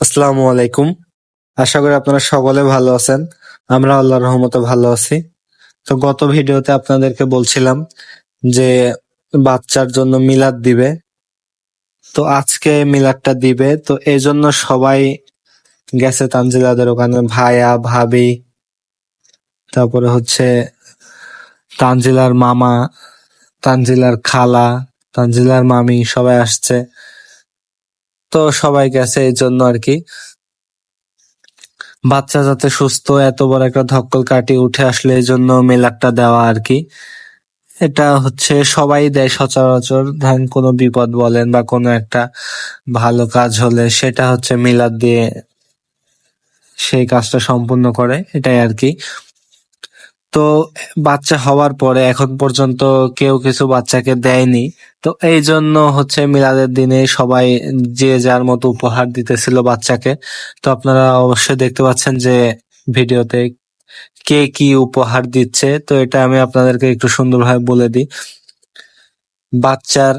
আসসালামু আলাইকুম। আশা করি আপনারা সকলে ভালো আছেন। আমরা আল্লাহর রহমতে ভালো আছি। তো গত ভিডিওতে আপনাদেরকে বলছিলাম যে বাচ্চার জন্য মিলাদ দিবে। তো আজকে মিলাদটা দিবে। তো এই জন্য সবাই গেছে তানজিলাদের ওখানে, ভাইয়া, ভাবি, তারপরে হচ্ছে তানজিলার মামা, তানজিলার খালা, তানজিলার মামি সবাই আসছে। তো সবাই গেছে এই জন্য আর কি বাচ্চা যাতে সুস্থ, এত বড় একটা ধক্কল কাটিয়ে উঠে আসলে এই জন্য মেলারটা দেওয়া আর কি এটা হচ্ছে সবাই দেয় সচরাচর, ধরেন কোনো বিপদ বলেন বা কোনো একটা ভালো কাজ হলে সেটা হচ্ছে মিলাদ দিয়ে সেই কাজটা সম্পূর্ণ করে, এটাই আর কি তো বাচ্চা হওয়ার পরে এখন পর্যন্ত কেউ কিছু বাচ্চাকে দেয়নি। তো এই জন্য হচ্ছে মিলাদের দিনে সবাই যে যার মতো উপহার দিতেছিল বাচ্চাকে। তো আপনারা অবশ্যই দেখতে পাচ্ছেন যে ভিডিওতে কে কি উপহার দিচ্ছে। তো এটা আমি আপনাদেরকে একটু সুন্দরভাবে বলে দিই। বাচ্চার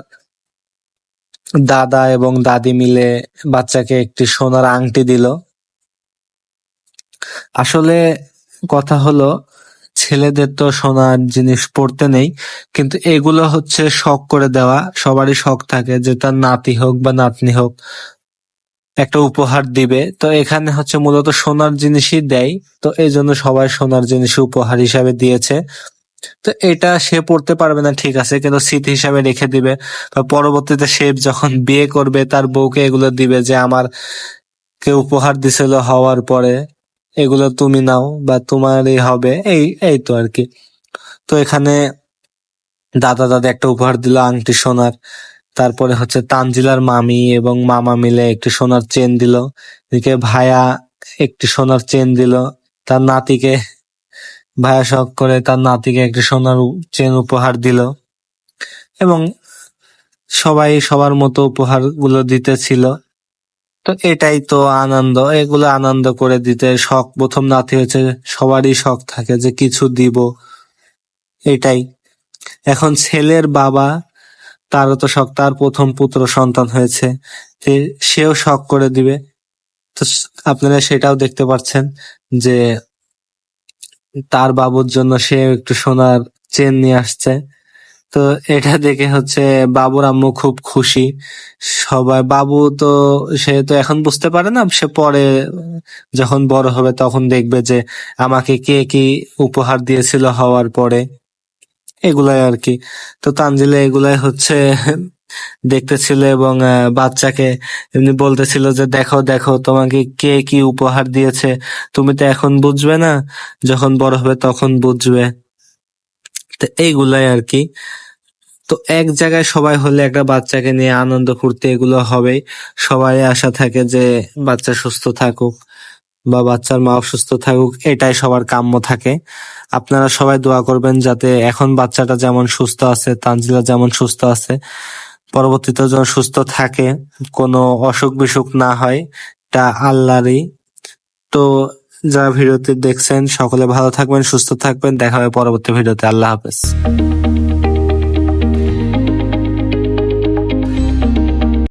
দাদা এবং দাদি মিলে বাচ্চাকে একটি সোনার আংটি দিল। আসলে কথা হলো ছেলেদের তো সোনার জিনিস পড়তে নেই, কিন্তু এগুলো হচ্ছে শখ করে দেওয়া, সবারই শখ থাকে যে তার নাতি হোক বা নাতনি হোক একটা উপহার দিবে। তো এখানে হচ্ছে মূলত সোনার জিনিসই দেয়, তো এই জন্য সবাই সোনার জিনিস উপহার হিসাবে দিয়েছে। তো এটা সে পড়তে পারবে না, ঠিক আছে, কিন্তু স্মৃতি হিসাবে রেখে দিবে। বা পরবর্তীতে সে যখন বিয়ে করবে, তার বউকে এগুলো দিবে যে, আমার কে উপহার দিছিল হওয়ার পরে। এগুলো তুমি নাও বা তোমারই হবে, এই এই তো আর কি তো এখানে দাদা দাদা একটা উপহার দিল আংটি সোনার। তারপরে হচ্ছে তানজিলার মামি এবং মামা মিলে একটি সোনার চেন দিল। এদিকে ভাইয়া একটি সোনার চেন দিল। তার নাতিকে ভাইয়া শখ করে তার নাতিকে একটি সোনার চেন উপহার দিল। এবং সবাই সবার মতো উপহারগুলো দিতেছিল। তো এটাই তো আনন্দ। এগুলো আনন্দ করে দিতে শখ। প্রথম নাতি হচ্ছে সবারই শখ থাকে যে কিছু দিব। এটাই। এখন ছেলের বাবা, তারও তো শখ, তার প্রথম পুত্র সন্তান হয়েছে। সেও শখ করে দিবে। তো আপনারা সেটাও দেখতে পাচ্ছেন যে তার বাবুর জন্য সে একটু সোনার চেন নিয়ে আসছে। তো এটা দেখে হচ্ছে বাবুর আম্মু খুব খুশি। সবাই, বাবু তো, সে তো এখন বুঝতে পারে না, সে পরে যখন বড় হবে তখন দেখবে যে আমাকে কে কি উপহার দিয়েছিল হওয়ার পরে। এগুলাই আর কি। তো তানজিলা এগুলাই হচ্ছে দেখতেছিল এবং বাচ্চাকে এমনি বলতেছিল যে দেখো দেখো তোমাকে কে কি উপহার দিয়েছে, তুমি তো এখন বুঝবে না, যখন বড় হবে তখন বুঝবে। তো এইগুলাই আর কি তো এক জায়গায় সবাই হলে একটা বাচ্চাকে নিয়ে আনন্দ ফুর্তি এগুলো হবে। সবাই আশা থাকে যে বাচ্চা সুস্থ থাকুক বা বাচ্চার মা অসুস্থ থাকুক, এটাই সবার কাম্য থাকে। আপনারা সবাই দোয়া করবেন যাতে এখন বাচ্চাটা যেমন সুস্থ আছে, তানজিলা যেমন সুস্থ আছে, পরবর্তীতে যেন সুস্থ থাকে, কোনো অসুখ বিসুখ না হয়, তা আল্লাহরই। তো যারা ভিডিওতে দেখছেন সকলে ভালো থাকবেন সুস্থ থাকবেন। দেখা হবে পরবর্তী ভিডিওতে। আল্লাহ হাফেজ।